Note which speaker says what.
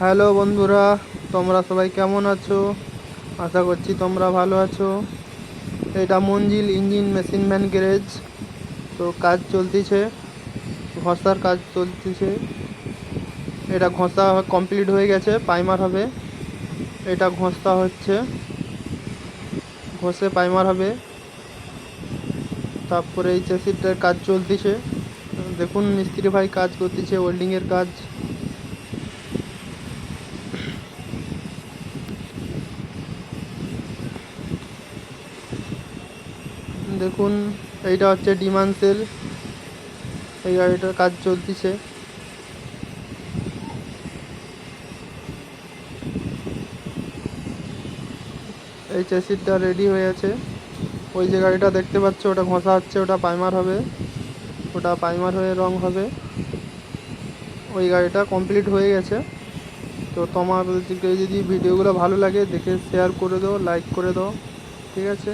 Speaker 1: Hello বন্ধুরা, তোমরা সবাই কেমন আছো? আশা করছি তোমরা ভালো আছো। এটা Manzil engine machine man garage. তো কাজ চলতিছে, ঘষার কাজ চলতিছে। এটা ঘষা কমপ্লিট হয়ে গেছে, পাইমার হবে। এটা ঘষা হচ্ছে, ঘষে পাইমার হবে। তারপরে এই চেসিটার কাজ চলতিছে। দেখুন মিস্ত্রি ভাই কাজ করতেছে ওয়েল্ডিংয়ের কাজ। দেখুন, এইটা হচ্ছে ডিমান্সেল এই গাড়িটার কাজ চলতিছে। এই চেসিটটা রেডি হয়ে আছে। ওই যে গাড়িটা দেখতে পাচ্ছ, ওটা ঘষা হচ্ছে, ওটা পাইমার হবে। ওটা পাইমার হয়ে রং হবে। ওই গাড়িটা কমপ্লিট হয়ে গেছে। তো তোমার যদি ভিডিওগুলো ভালো লাগে, দেখে শেয়ার করে দাও লাইক করে দাও। ঠিক আছে?